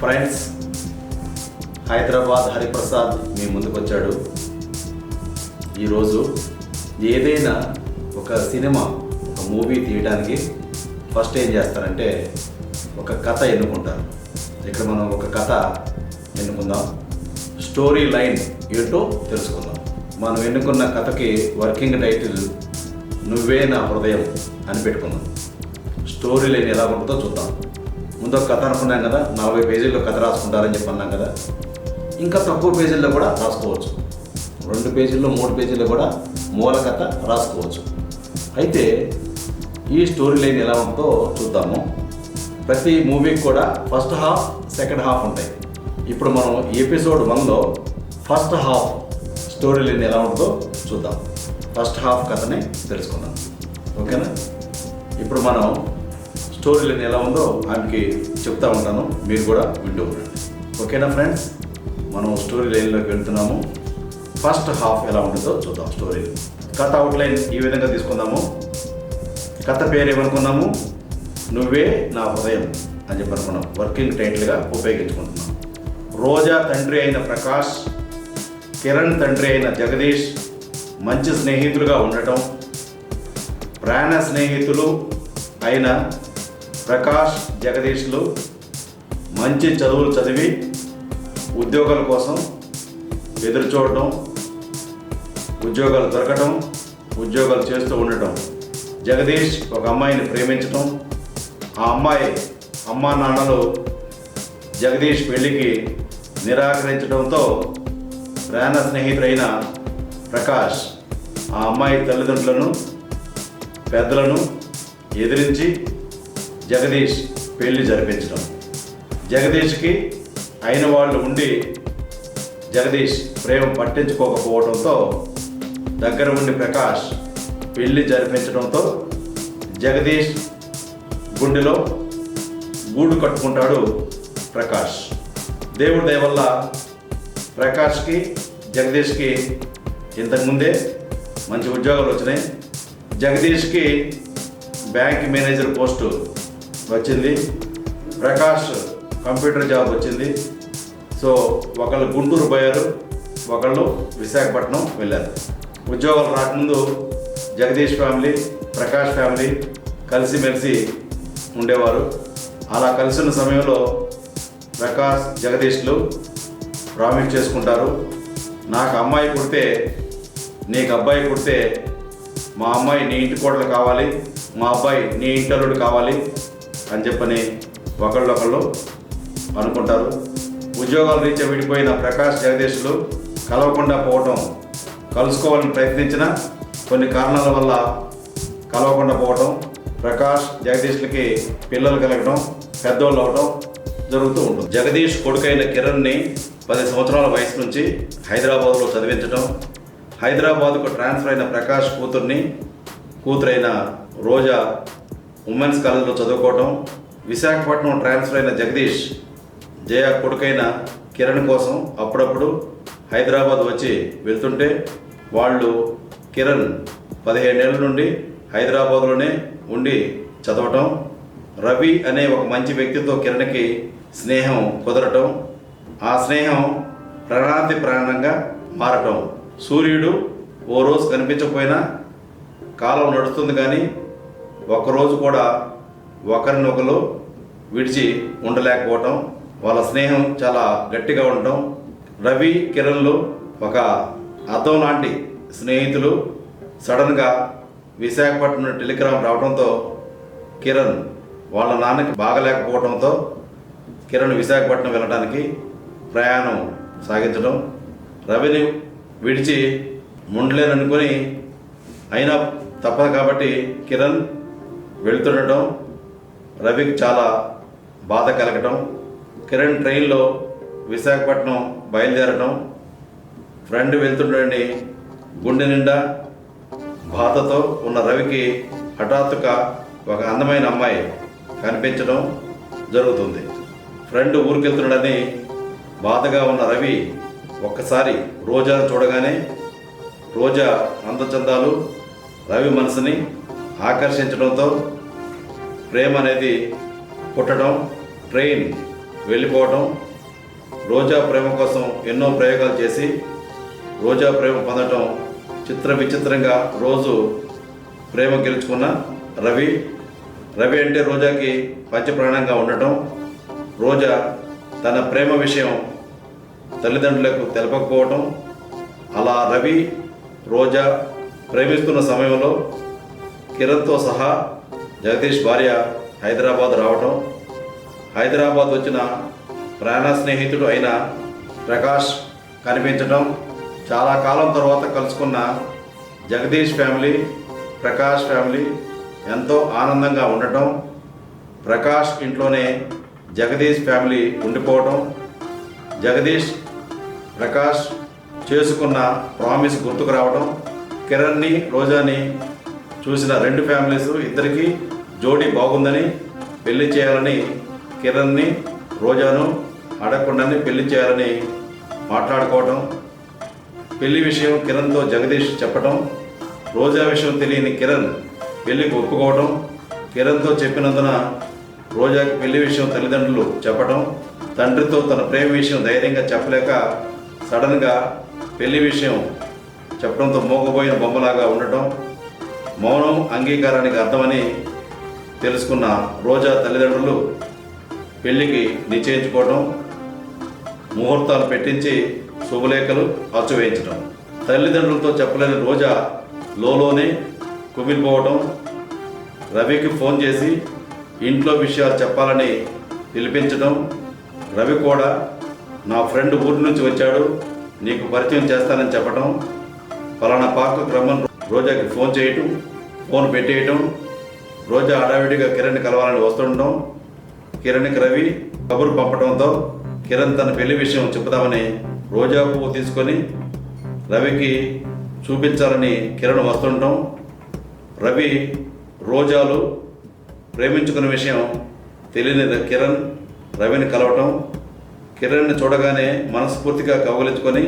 Friends Hyderabad Hariprasad మీ ముందుకు వచ్చాడు ఈరోజు ఏదైనా ఒక సినిమా ఒక మూవీ తీయడానికి ఫస్ట్ ఏం చేస్తారంటే ఒక కథ ఎన్నుకుంటారు. ఇక్కడ మనం ఒక కథ ఎన్నుకుందాం. స్టోరీ లైన్ ఏంటో తెలుసుకుందాం. మనం ఎన్నుకున్న కథకి వర్కింగ్ టైటిల్ నువ్వే నా హృదయం అని పెట్టుకుందాం. స్టోరీ లైన్ ఎలా ఉంటుందో చూద్దాం. ముందు ఒక కథ అనుకున్నాం కదా నలభై పేజీల్లో కథ రాసుకుంటారని చెప్పి అన్నాం కదా. ఇంకా తక్కువ పేజీల్లో కూడా రాసుకోవచ్చు. రెండు పేజీల్లో మూడు పేజీల్లో కూడా మూల కథ రాసుకోవచ్చు. అయితే ఈ స్టోరీ లైన్ ఎలా ఉంటుందో చూద్దాము. ప్రతి మూవీకి కూడా ఫస్ట్ హాఫ్ సెకండ్ హాఫ్ ఉంటాయి. ఇప్పుడు మనం ఎపిసోడ్ వన్లో ఫస్ట్ హాఫ్ స్టోరీ లైన్ ఎలా ఉంటుందో చూద్దాం. ఫస్ట్ హాఫ్ కథని తెలుసుకుందాం. ఓకేనా? ఇప్పుడు మనం స్టోరీ లైన్ ఎలా ఉందో ఆమెకి చెప్తా ఉంటాను. మీరు కూడా వింటూ ఉండండి. ఓకేనా ఫ్రెండ్స్? మనం స్టోరీ లైన్లోకి వెళ్తున్నాము. ఫస్ట్ హాఫ్ ఎలా ఉంటుందో చూద్దాం స్టోరీ. కథ అవుట్లైన్ ఈ విధంగా తీసుకుందాము. కథ పేరు ఏమనుకున్నాము? నువ్వే నా హృదయం అని చెప్పి అనుకున్నాం. వర్కింగ్ టైటిల్గా ఉపయోగించుకుంటున్నాం. రోజా తండ్రి అయిన ప్రకాష్ కిరణ్ తండ్రి అయిన జగదీష్ మంచి స్నేహితులుగా ఉండటం ప్రాణ స్నేహితులు అయిన ప్రకాష్ జగదీష్లు మంచి చదువులు చదివి ఉద్యోగాల కోసం ఎదురు చూడటం ఉద్యోగాలు దొరకటం ఉద్యోగాలు చేస్తూ ఉండటం. జగదీష్ ఒక అమ్మాయిని ప్రేమించటం ఆ అమ్మాయి అమ్మా నాన్నలు జగదీష్ పెళ్ళికి నిరాకరించడంతో ప్రాణ స్నేహితుడైన ప్రకాష్ ఆ అమ్మాయి తల్లిదండ్రులను పెద్దలను ఎదిరించి జగదీష్ పెళ్ళి జరిపించడం. జగదీష్కి అయిన వాళ్ళు ఉండి జగదీష్ ప్రేమ పట్టించుకోకపోవడంతో దగ్గర ఉండి ప్రకాష్ పెళ్ళి జరిపించడంతో జగదీష్ గుండెలో గూడు కట్టుకుంటాడు ప్రకాష్. దేవుడి దయ వల్ల ప్రకాష్కి జగదీష్కి ఇంతకుముందే మంచి ఉద్యోగాలు వచ్చినాయి. జగదీష్కి బ్యాంక్ మేనేజర్ పోస్టు వచ్చింది. ప్రకాష్ కంప్యూటర్ జాబ్ వచ్చింది. సో ఒకళ్ళు గుంటూరు పోయారు ఒకళ్ళు విశాఖపట్నం వెళ్ళారు. ఉద్యోగాలు రాకముందు జగదీష్ ఫ్యామిలీ ప్రకాష్ ఫ్యామిలీ కలిసిమెలిసి ఉండేవారు. అలా కలిసి ఉన్న సమయంలో ప్రకాష్ జగదీష్లు ప్రామిస్ చేసుకుంటారు. నాకు అమ్మాయి పుడితే నీకు అబ్బాయి పుడితే మా అమ్మాయి నీ ఇంటి కోడలు కావాలి మా అబ్బాయి నీ ఇంటల్లుడు కావాలి అని చెప్పని ఒకళ్ళొకళ్ళు అనుకుంటారు. ఉద్యోగాల రీత్యా విడిపోయిన ప్రకాష్ జగదీష్లు కలవకుండా పోవటం కలుసుకోవాలని ప్రయత్నించిన కొన్ని కారణాల వల్ల కలవకుండా పోవటం ప్రకాష్ జగదీష్లకి పిల్లలు కలగడం పెద్దోళ్ళు అవడం జరుగుతూ ఉంటుంది. జగదీష్ కొడుకైన కిరణ్ని పది సంవత్సరాల వయసు నుంచి హైదరాబాద్లో చదివించడం హైదరాబాద్కు ట్రాన్స్ఫర్ అయిన ప్రకాష్ కూతుర్ని కూతురైన రోజా ఉమెన్స్ కాలేజ్లో చదువుకోవటం విశాఖపట్నం ట్రాన్స్ఫర్ అయిన జగదీష్ జయ కొడుకైన కిరణ్ కోసం అప్పుడప్పుడు హైదరాబాద్ వచ్చి వెళ్తుంటే వాళ్ళు కిరణ్ పదిహేనేళ్ళ నుండి హైదరాబాద్లోనే ఉండి చదవటం రవి అనే ఒక మంచి వ్యక్తితో కిరణ్కి స్నేహం కుదరటం ఆ స్నేహం ప్రణాంతి ప్రాణంగా మారటం. సూర్యుడు ఓ రోజు కనిపించకపోయినా కాలం నడుస్తుంది కానీ ఒక్కరోజు కూడా ఒకరినొకరు విడిచి ఉండలేకపోవటం వాళ్ళ స్నేహం చాలా గట్టిగా ఉండటం. రవి కిరణ్లు ఒక అద్దం లాంటి స్నేహితులు సడన్గా విశాఖపట్నం టెలిగ్రామ్ రావడంతో కిరణ్ వాళ్ళ నాన్నకి బాగలేకపోవడంతో కిరణ్ విశాఖపట్నం వెళ్ళడానికి ప్రయాణం సాగించడం రవిని విడిచి ఉండలేననుకొని అయినా తప్పదు కాబట్టి కిరణ్ వెళ్తుండటం రవికి చాలా బాధ కలగటం కిరణ్ ట్రైన్లో విశాఖపట్నం బయలుదేరటం ఫ్రెండ్ వెళ్తుండని గుండె నిండా బాధతో ఉన్న రవికి హఠాత్తుగా ఒక అందమైన అమ్మాయి కనిపించడం జరుగుతుంది. ఫ్రెండ్ ఊరికెళ్తున్నాడని బాధగా ఉన్న రవి ఒక్కసారి రోజాను చూడగానే రోజా అందచందాలు రవి మనసుని ఆకర్షించడంతో ప్రేమ అనేది పుట్టడం ట్రైన్ వెళ్ళిపోవటం రోజా ప్రేమ కోసం ఎన్నో ప్రయోగాలు చేసి రోజా ప్రేమ పొందటం చిత్ర విచిత్రంగా రోజు ప్రేమ గెలుచుకున్న రవి. రవి అంటే రోజాకి పంచప్రాణంగా ఉండటం. రోజా తన ప్రేమ విషయం తల్లిదండ్రులకు తెలపకపోవటం. అలా రవి రోజా ప్రేమిస్తున్న సమయంలో కిరణ్తో సహా జగదీష్ భార్య హైదరాబాద్ రావటం హైదరాబాద్ వచ్చిన ప్రాణ స్నేహితుడు అయిన ప్రకాష్ కనిపించటం చాలా కాలం తర్వాత కలుసుకున్న జగదీష్ ఫ్యామిలీ ప్రకాష్ ఫ్యామిలీ ఎంతో ఆనందంగా ఉండటం ప్రకాష్ ఇంట్లోనే జగదీష్ ఫ్యామిలీ ఉండిపోవటం జగదీష్ ప్రకాష్ చేసుకున్న ప్రామిస్ గుర్తుకు రావడం కిరణ్ని రోజాని చూసిన రెండు ఫ్యామిలీస్ ఇద్దరికి జోడీ బాగుందని పెళ్ళి చేయాలని కిరణ్ని రోజాను అడగకుండానే పెళ్ళి చేయాలని మాట్లాడుకోవటం పెళ్ళి విషయం కిరణ్తో జగదీష్ చెప్పటం రోజా విషయం తెలియని కిరణ్ పెళ్ళికి ఒప్పుకోవడం కిరణ్తో చెప్పినందున రోజాకి పెళ్ళి విషయం తల్లిదండ్రులు చెప్పటం తండ్రితో తన ప్రేమ విషయం ధైర్యంగా చెప్పలేక సడన్గా పెళ్ళి విషయం చెప్పడంతో మోగబోయిన బొమ్మలాగా ఉండటం మౌనం అంగీకారానికి అర్థమని తెలుసుకున్న రోజా తల్లిదండ్రులు పెళ్ళికి నిశ్చయించుకోవడం ముహూర్తాలు పెట్టించి శుభలేఖలు అచ్చువేయించడం తల్లిదండ్రులతో చెప్పలేని రోజా లోలోనే కుమిలిపోవడం రవికి ఫోన్ చేసి ఇంట్లో విషయాలు చెప్పాలని పిలిపించడం రవి కూడా నా ఫ్రెండ్ ఊరి నుంచి వచ్చాడు నీకు పరిచయం చేస్తానని చెప్పడం ఫలానా పార్కు క్రమం రోజాకి ఫోన్ చేయటం ఫోన్ పెట్టేయటం రోజా హడావిడిగా కిరణ్ కలవాలని వస్తుండడం కిరణ్కి రవి కబురు పంపడంతో కిరణ్ తన పెళ్ళి విషయం చెబుదామని రోజా పువ్వు తీసుకొని రవికి చూపించాలని కిరణ్ వస్తుండటం రవి రోజాలు ప్రేమించుకున్న విషయం తెలియని కిరణ్ రవిని కలవటం కిరణ్ని చూడగానే మనస్ఫూర్తిగా కౌగలించుకొని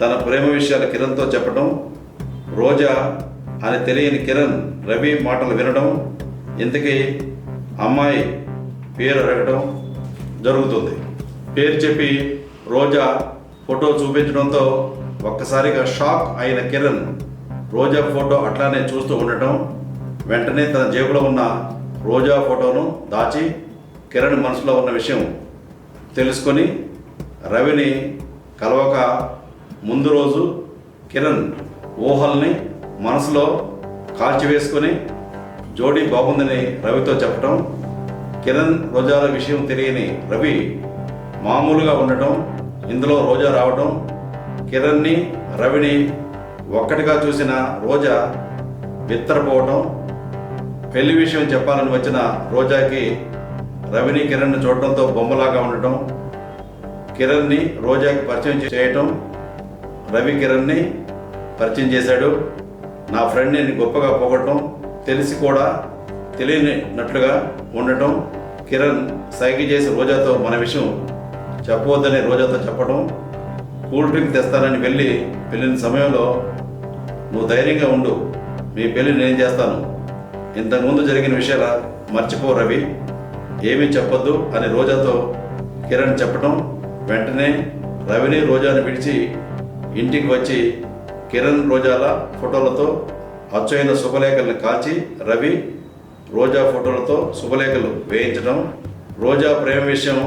తన ప్రేమ విషయాలు కిరణ్తో చెప్పటం రోజా అని తెలియని కిరణ్ రవి మాటలు వినడం ఇంతకీ అమ్మాయి పేరు అడగడం జరుగుతుంది. పేరు చెప్పి రోజా ఫోటో చూపించడంతో ఒక్కసారిగా షాక్ అయిన కిరణ్ రోజా ఫోటో అట్లానే చూస్తూ ఉండటం వెంటనే తన జేబులో ఉన్న రోజా ఫోటోను దాచి కిరణ్ మనసులో ఉన్న విషయం తెలుసుకొని రవిని కలవక ముందు రోజు కిరణ్ ఊహల్ని మనసులో కాల్చివేసుకొని జోడీ బాగుందని రవితో చెప్పటం కిరణ్ రోజాల విషయం తెలియని రవి మామూలుగా ఉండటం ఇందులో రోజా రావటం కిరణ్ని రవిని ఒక్కటిగా చూసిన రోజా విత్తరపోవటం పెళ్ళి విషయం చెప్పాలని వచ్చిన రోజాకి రవిని కిరణ్ని చూడటంతో బొమ్మలాగా ఉండటం కిరణ్ని రోజాకి పరిచయం చేయటం రవి కిరణ్ని పరిచయం చేశాడు. నా ఫ్రెండ్ నేను గొప్పగా పోగొట్టడం తెలిసి కూడా తెలియనట్లుగా ఉండటం కిరణ్ సైకి చేసి రోజాతో మన విషయం చెప్పవద్దని రోజాతో చెప్పడం కూల్ డ్రింక్ తెస్తానని వెళ్ళి వెళ్ళిన సమయంలో నువ్వు ధైర్యంగా ఉండు మీ పెళ్ళి నేను చేస్తాను. ఇంతకుముందు జరిగిన విషయాల మర్చిపో రవి ఏమీ చెప్పొద్దు అని రోజాతో కిరణ్ చెప్పడం వెంటనే రవిని రోజాని విడిచి ఇంటికి వచ్చి కిరణ్ రోజాల ఫోటోలతో అచ్చైన శుభలేఖలను కాల్చి రవి రోజా ఫోటోలతో శుభలేఖలు వేయించడం రోజా ప్రేమ విషయం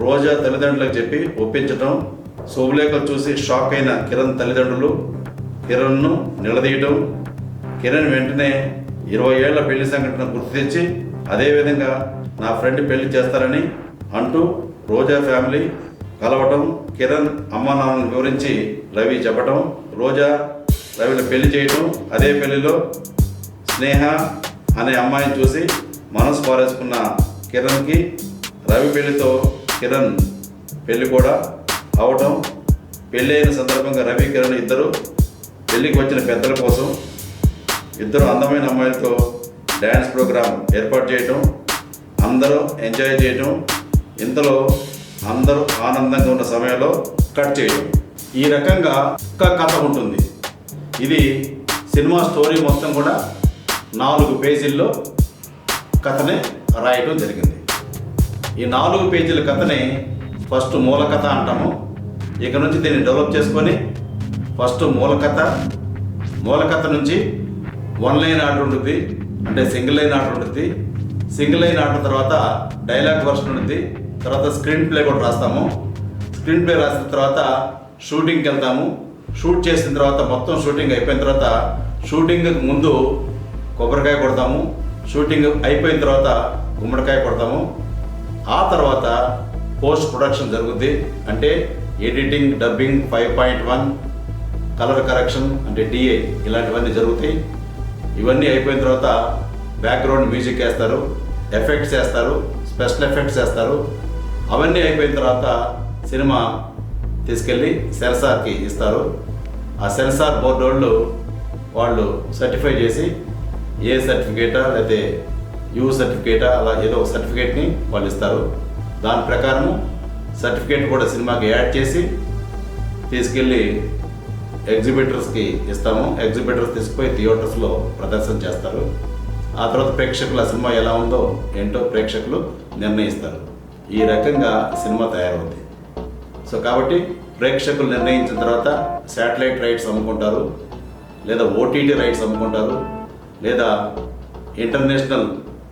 రోజా తల్లిదండ్రులకు చెప్పి ఒప్పించడం శుభలేఖలు చూసి షాక్ అయిన కిరణ్ తల్లిదండ్రులు కిరణ్ను నిలదీయటం కిరణ్ వెంటనే ఇరవై ఏళ్ళ పెళ్ళి సంఘటన గుర్తు తెచ్చి అదేవిధంగా నా ఫ్రెండ్ పెళ్ళి చేస్తారని అంటూ రోజా ఫ్యామిలీ కలవటం కిరణ్ అమ్మానాన్న వివరించి రవి చెప్పటం రోజా రవిని పెళ్ళి చేయటం అదే పెళ్ళిలో స్నేహ అనే అమ్మాయిని చూసి మనసు పారేసుకున్న కిరణ్కి రవి పెళ్ళితో కిరణ్ పెళ్ళి కూడా అవటం పెళ్ళి అయిన సందర్భంగా రవి కిరణ్ ఇద్దరు పెళ్ళికి వచ్చిన పెద్దల కోసం ఇద్దరు అందమైన అమ్మాయిలతో డ్యాన్స్ ప్రోగ్రాం ఏర్పాటు చేయటం అందరూ ఎంజాయ్ చేయటం. ఇంతలో అందరూ ఆనందంగా ఉన్న సమయంలో కట్ చేయడం. ఈ రకంగా ఒక కథ ఉంటుంది. ఇది సినిమా స్టోరీ మొత్తం కూడా నాలుగు పేజీల్లో కథని రాయటం జరిగింది. ఈ నాలుగు పేజీల కథని ఫస్ట్ మూల కథ అంటాము. ఇక నుంచి దీన్ని డెవలప్ చేసుకొని ఫస్ట్ మూల కథ మూల కథ నుంచి వన్ లైన్ ఆర్డర్ ఉంటుంది అంటే సింగిల్ లైన్ ఆర్డర్ ఉంటుంది సింగిల్ లైన్ ఆర్డర్ తర్వాత డైలాగ్ వర్షన్ ఉంటుంది తర్వాత స్క్రీన్ ప్లే కూడా రాస్తాము. స్క్రీన్ ప్లే రాసిన తర్వాత షూటింగ్కి వెళ్తాము షూట్ చేసిన తర్వాత మొత్తం షూటింగ్ అయిపోయిన తర్వాత షూటింగ్ ముందు కొబ్బరికాయ కొడతాము. షూటింగ్ అయిపోయిన తర్వాత గుమ్మడికాయ కొడతాము. ఆ తర్వాత పోస్ట్ ప్రొడక్షన్ జరుగుద్ది. అంటే editing dubbing five point one colour correction అంటే డిఏ ఇలాంటివన్నీ జరుగుతాయి. ఇవన్నీ అయిపోయిన తర్వాత బ్యాక్గ్రౌండ్ మ్యూజిక్ వేస్తారు. ఎఫెక్ట్స్ వేస్తారు. స్పెషల్ ఎఫెక్ట్స్ వేస్తారు. అవన్నీ అయిపోయిన తర్వాత సినిమా తీసుకెళ్ళి సెన్సార్కి ఇస్తారు. ఆ సెన్సార్ బోర్డు వాళ్ళు వాళ్ళు సర్టిఫై చేసి ఏ సర్టిఫికేటా లేకపోతే యూ సర్టిఫికేటా అలా ఏదో ఒక సర్టిఫికేట్ని వాళ్ళు ఇస్తారు. దాని ప్రకారము సర్టిఫికేట్ కూడా సినిమాకి యాడ్ చేసి తీసుకెళ్ళి ఎగ్జిబిటర్స్కి ఇస్తాము. ఎగ్జిబిటర్స్ తీసుకుపోయి థియేటర్స్లో ప్రదర్శన చేస్తారు. ఆ తర్వాత ప్రేక్షకులు ఆ సినిమా ఎలా ఉందో ఏంటో ప్రేక్షకులు నిర్ణయిస్తారు. ఈ రకంగా సినిమా తయారవుతుంది సో కాబట్టి ప్రేక్షకులు నిర్ణయించిన తర్వాత శాటిలైట్ రైట్స్ అమ్ముకుంటారు లేదా ఓటీటీ రైట్స్ అమ్ముకుంటారు లేదా ఇంటర్నేషనల్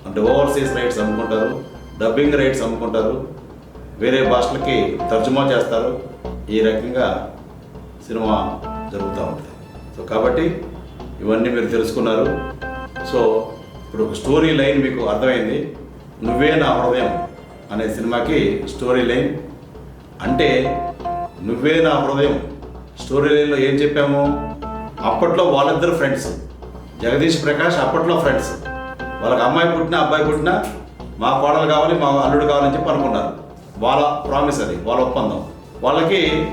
అంటే ఓవర్సీస్ రైట్స్ అమ్ముకుంటారు డబ్బింగ్ రైట్స్ అమ్ముకుంటారు వేరే భాషలకి తర్జుమా చేస్తారు. ఈ రకంగా సినిమా జరుగుతూ ఉంటుంది. సో కాబట్టి ఇవన్నీ మీరు తెలుసుకున్నారు. సో ఇప్పుడు ఒక స్టోరీ లైన్ మీకు అర్థమైంది. నువ్వే నా హృదయం. అనే సినిమాకి స్టోరీ లైన్ అంటే నువ్వే నా హృదయం. స్టోరీ లైన్లో ఏం చెప్పాము? అప్పట్లో వాళ్ళిద్దరు ఫ్రెండ్స్ జగదీష్ ప్రకాష్ అప్పట్లో ఫ్రెండ్స్ వాళ్ళకి అమ్మాయి పుట్టినా అబ్బాయి పుట్టినా మా కోడలు కావాలి మా అల్లుడు కావాలని చెప్పి అనుకున్నారు. వాళ్ళ ప్రామిస్ అది వాళ్ళ ఒప్పందం. వాళ్ళకి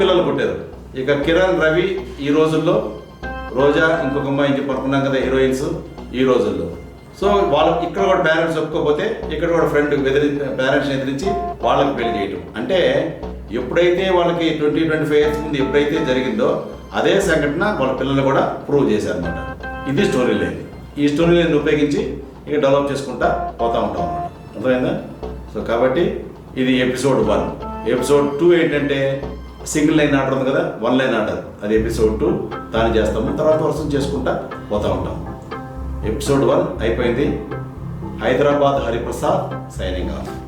పిల్లలు పుట్టారు. ఇక కిరణ్ రవి ఈ రోజుల్లో రోజా ఇంకొక అమ్మాయి అని చెప్పి అనుకున్నాం కదా హీరోయిన్స్ ఈ రోజుల్లో. సో వాళ్ళు ఇక్కడ కూడా పేరెంట్స్ ఒప్పుకోకపోతే ఇక్కడ కూడా ఫ్రెండ్ ఎదిరి పేరెంట్స్ని ఎదిరించి వాళ్ళకి పెళ్ళి చేయటం. అంటే ఎప్పుడైతే వాళ్ళకి ట్వంటీ ట్వంటీ ఫైవ్ ఇయర్స్ ముందు ఎప్పుడైతే జరిగిందో అదే సంఘటన వాళ్ళ పిల్లలు కూడా ప్రూవ్ చేశారనమాట ఇది స్టోరీ లైన్. ఈ స్టోరీ లైన్ ఉపయోగించి ఇక డెవలప్ చేసుకుంటా పోతా ఉంటాం అనమాట అర్థమైందా? సో కాబట్టి ఇది ఎపిసోడ్ వన్ ఎపిసోడ్ టూ ఏంటంటే సింగిల్ లైన్ ఆర్డర్ ఉంది కదా వన్ లైన్ ఆర్డర్ అది ఎపిసోడ్ టూ దాన్ని చేస్తాము. తర్వాత వర్షం చేసుకుంటా పోతా ఉంటాం. ఎపిసోడ్ వన్ అయిపోయింది. Hyderabad Hariprasad signing off.